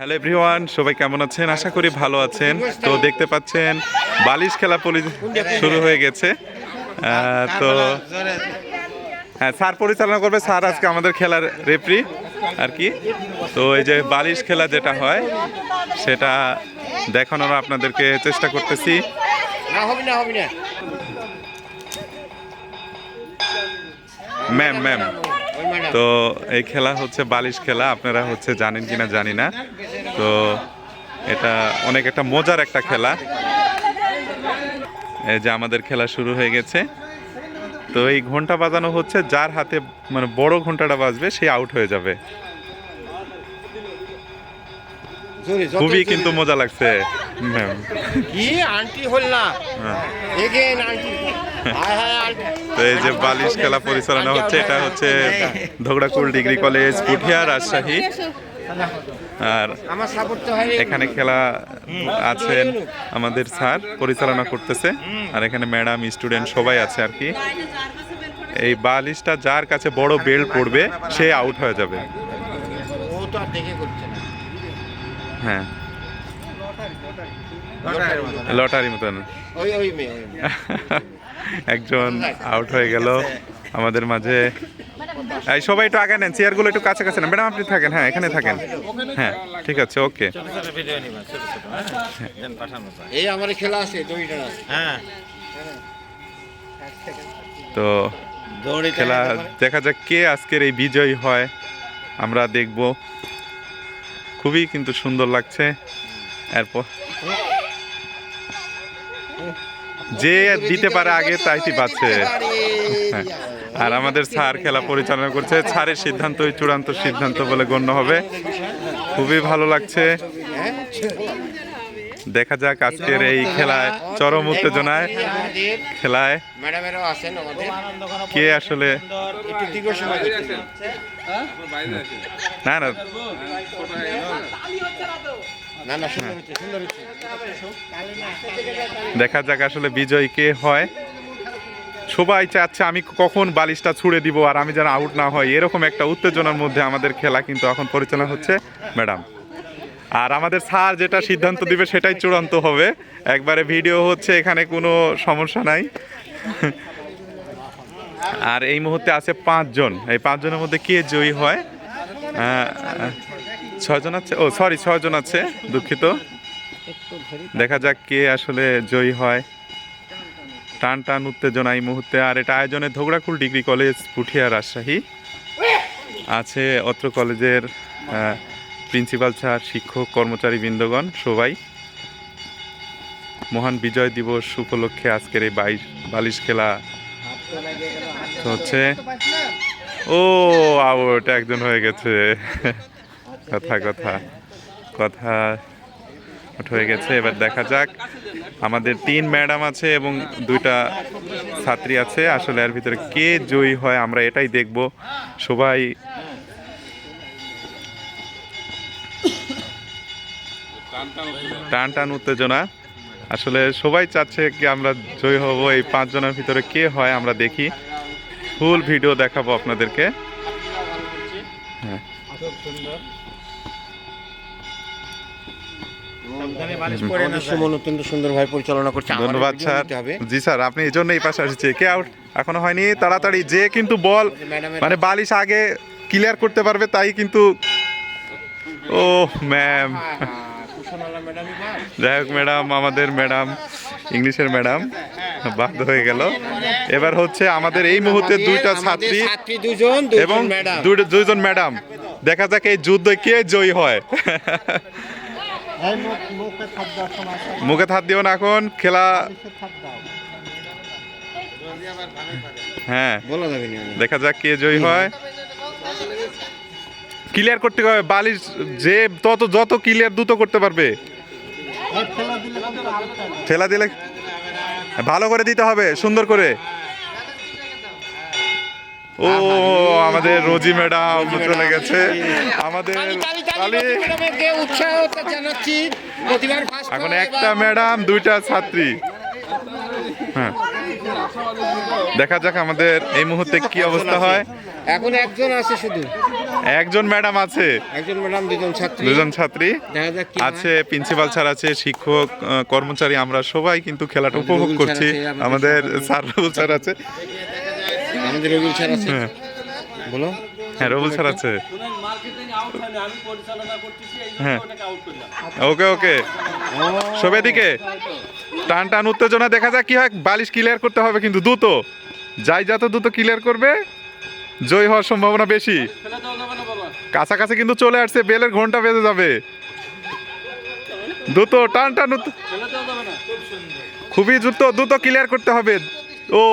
Hello everyone সবাই কেমন আছেন? আশা করি ভালো আছেন। তো দেখতে পাচ্ছেন বালিশ খেলা পলি শুরু হয়ে গেছে। তো হ্যাঁ স্যার পরিচালনা করবে। স্যার আজকে আমাদের খেলার রেফরি আর কি? তো এই যে বালিশ খেলা যেটা হয় সেটা দেখানোর আপনাদেরকে চেষ্টা করতেছি। না হবে না হবে না। ম্যাম ম্যাম তো এই খেলা হচ্ছে বালিশ খেলা আপনারা হচ্ছে জানেন কিনা জানি না। তো এটা অনেক একটা মজার একটা খেলা। এই যে আমাদের খেলা শুরু হয়ে গেছে। তো এই ঘণ্টা বাজানো হচ্ছে যার হাতে মানে বড় ঘন্টাটা বাজবে সে আউট হয়ে যাবে। খুবই কিন্তু মজা লাগছে ম্যাম কি আন্টি হল না। Again hi. Hi aunty. তো এই যে বালিশ খেলা পরিচালনা হচ্ছে এটা হচ্ছে ধগড়াকুল ডিগ্রি কলেজ পুঠিয়া রাজশাহী। আর এখানে খেলা আছেন আমাদের স্যার পরিচালনা করতেছে। আর এখানে ম্যাডাম স্টুডেন্ট সবাই আছে আর কি। এই বালিশটা যার কাছে বড় বেল পড়বে সে আউট হয়ে যাবে। হ্যাঁ। লটারি মতন। একজন আউট হয়ে। গেল আমাদের মাঝে। এই সবাই একটু আগে নেন চেয়ারগুলো একটু কাছে কাছে নেন। ম্যাডাম আপনি থাকেন হ্যাঁ এখানে থাকেন। হ্যাঁ ঠিক আছে ওকে। এই আমার খেলা আছে হ্যাঁ। তো খেলা দেখা যাক কে আজকের এই বিজয়ী হয়। আমরা দেখব। খুবই কিন্তু সুন্দর লাগছে। এরপর যে দিতে পারে আগে তাইটি পাচ্ছে হ্যাঁ। আর আমাদের স্যার খেলা পরিচালনা করছে। স্যারের সিদ্ধান্তই চূড়ান্ত সিদ্ধান্ত বলে গণ্য হবে। খুবই ভালো লাগছে। দেখা যাক আজকের এই খেলায় চরম উত্তেজনায়। খেলায় কে আসলে। না না। দেখা যাক আসলে বিজয় কে হয়। সবাই চাচ্ছে আমি কখন বালিশটা ছুড়ে দিব আর আমি যেন আউট না হয় এরকম একটা উত্তেজনার মধ্যে আমাদের খেলা কিন্তু এখন পরিচালনা হচ্ছে, ম্যাডাম। আর আমাদের স্যার যেটা সিদ্ধান্ত দিবে সেটাই চূড়ান্ত হবে। একবারে ভিডিও হচ্ছে, এখানে কোনো সমস্যা নাই। আর এই মুহূর্তে আছে পাঁচজন। এই পাঁচজনের মধ্যে কে জয়ী হয়? ছয়জন আছে? ও সরি ছয়জন আছে, দুঃখিত। দেখা যাক কে আসলে জয়ী হয়। টান টান উত্তেজনা এই মুহূর্তে। আর এটা আয়োজনে ধোগড়াকুল ডিগ্রি কলেজ, পুঠিয়া রাজশাহী আছে অত্র কলেজের প্রিন্সিপাল স্যার, শিক্ষক কর্মচারী বৃন্দগণ সবাই। মহান বিজয় দিবস উপলক্ষে আজকের এই বাইশ, বালিশ খেলা হচ্ছে ও আউট একজন হয়ে গেছে। কথা কথা কথা হয়ে গেছে। এবার দেখা যাক, আমাদের তিন ম্যাডাম আছে এবং দুইটা ছাত্রী আছে। আসলে এর ভিতরে কে জয়ী হয় আমরা এটাই দেখব। সবাই টান টান উত্তেজনা। আসলে সবাই চাচ্ছে কি আমরা জয়ী হব, এই পাঁচজনের ভিতরে কে হয় আমরা দেখি। ফুল ভিডিও দেখাবো আপনাদেরকে। আমাদের সুমন অত্যন্ত সুন্দরভাবে পরিচালনা করছে। ধন্যবাদ স্যার। জি স্যার আপনি এই জন্য এই পাশে আসছে। কে আউট এখনও হয়নি? তাড়াতাড়ি যে কিন্তু বল। মানে বালিশ আগে ক্লিয়ার করতে পারবে তাই কিন্তু ও ম্যাম। যাই হোক ম্যাডাম আমাদের ম্যাডাম ইংলিশের ম্যাডাম বাদ হয়ে গেল। এবার হচ্ছে আমাদের এই মুহূর্তে দুইটা ছাত্রী ছাত্রী দুজন এবং দুইজন ম্যাডাম দেখা যাক এই যুদ্ধে কে জয়ী হয়। মুখে হাত দিও না এখন খেলা হ্যাঁ। বলা যাবে না দেখা যাক কে জয়ী হয়। ক্লিয়ার করতে হবে বালিশ যে তত যত ক্লিয়ার দ্রুত করতে পারবে। ঠেলা দিলে ভালো করে দিতে হবে সুন্দর করে। ও আমাদের রোজি ম্যাডাম চলে গেছে। আমাদের এখন একটা ম্যাডাম দুইটা ছাত্রী। হ্যাঁ। দেখা যাক আমাদের এই মুহূর্তে কি অবস্থা হয়। এখন একজন আছে শুধু। একজন ম্যাডাম আছে। একজন ম্যাডাম দুজন ছাত্রী। দুজন ছাত্রী। আছে প্রিন্সিপাল স্যার আছে শিক্ষক কর্মচারী আমরা সবাই কিন্তু খেলাটা উপভোগ করছি। আমাদের স্যার স্যার আছে। আমাদের রবিউল স্যার আছে। হ্যাঁ। বলো। হ্যাঁ রবুল স্যার আছে। মার্কেটিং আউট হয়নি আমি পরিচালনা করতেছি এই জন্য হ্যাঁ। ওকে ওকে। সবে দিকে। টান টান উত্তেজনা দেখা যাক কি হয়। বালিশ ক্লিয়ার করতে হবে কিন্তু দ্রুত। যাই যত দ্রুত ক্লিয়ার করবে জয় হওয়ার সম্ভাবনা বেশি। কাছাকাছি কিন্তু চলে আসছে বেলের ঘণ্টা বেজে যাবে। দ্রুত টান টান খুবই দ্রুত দ্রুত ক্লিয়ার করতে হবে। ও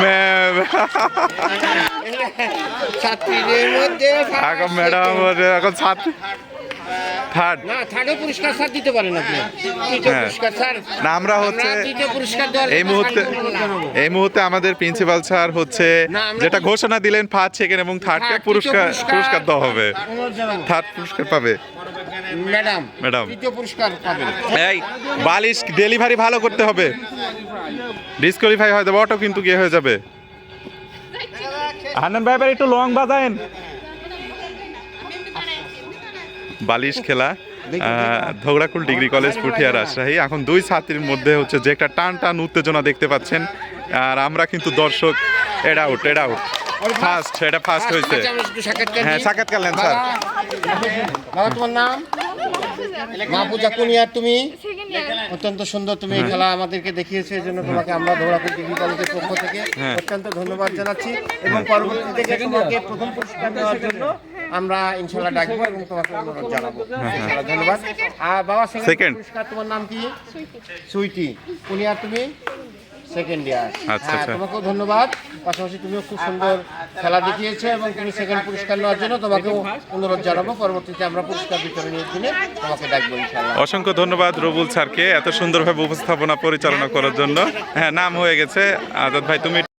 ম্যাম ছাত্রীদের মধ্যে এখন ম্যাডাম এখন ছাত্র থার্ড না থার্ডও পুরস্কার স্যার দিতে পারেন আপনি। তৃতীয় হ্যাঁ। পুরস্কার স্যার। না আমরা হচ্ছে তৃতীয় পুরস্কার দেওয়ার এই মুহূর্তে। এই মুহূর্তে আমাদের প্রিন্সিপাল স্যার হচ্ছে যেটা ঘোষণা দিলেন ফার্স্ট সেকেন্ড এবং থার্ডকে হ্যাঁ, পুরস্কার পুরস্কার- পুরস্কার দেওয়া হবে। থার্ড পুরস্কার পাবে। Madam madam. তৃতীয় পুরস্কার পাবেন। এই বালিশ ডেলিভারি ভালো করতে হবে। ডিসকোয়ালিফাই হয়ে যাবে অটো কিন্তু গিয়ে হয়ে যাবে। হান্নান ভাই এবার একটু লং বাজায়েন। বালিশ খেলা ধগড়াকুল ডিগ্রি কলেজ পুঠিয়া রাজশাহী। এখন দুই ছাত্রীর মধ্যে হচ্ছে যে একটা টান টান উত্তেজনা দেখতে পাচ্ছেন। আর আমরা কিন্তু দর্শক এটা আউট এটা আউট ফার্স্ট এটা ফার্স্ট হয়েছে। হ্যাঁ, নিই। সাক্ষাৎকার নেন, স্যার। তোমার নাম? মা পূজা কুনিয়ার তুমি? অত্যন্ত সুন্দর তুমি এই খেলা আমাদেরকে দেখিয়েছো এই জন্য তোমাকে আমরা ধরাপুর ডিগ্রি কলেজের পক্ষ থেকে হ্যাঁ। অত্যন্ত ধন্যবাদ জানাচ্ছি। এবং পরবর্তী থেকে তোমাকে প্রথম পুরস্কার দেওয়ার জন্য আমরা ইনশাল্লাহ ডাকবো এবং তোমাকে অনুরোধ জানাব। ইনশাল্লাহ, ধন্যবাদ। আর বাবা সেকেন্ড পুরস্কার তোমার নাম কি? সুইটি। উনি আর তুমি? সেকেন্ড ইয়ার আচ্ছা, হ্যাঁ আচ্ছা। তোমাকেও ধন্যবাদ। পাশাপাশি তুমিও খুব সুন্দর খেলা দেখিয়েছো এবং তুমি সেকেন্ড পুরস্কার নেওয়ার জন্য তোমাকেও অনুরোধ জানাব। পরবর্তীতে আমরা পুরস্কার বিতরণের দিনে তোমাকে ডাকবো ইনশাল্লাহ অসংখ্য ধন্যবাদ রবুল স্যারকে এত সুন্দরভাবে উপস্থাপনা পরিচালনা করার জন্য। হ্যাঁ নাম হয়ে গেছে। আজাদ ভাই তুমি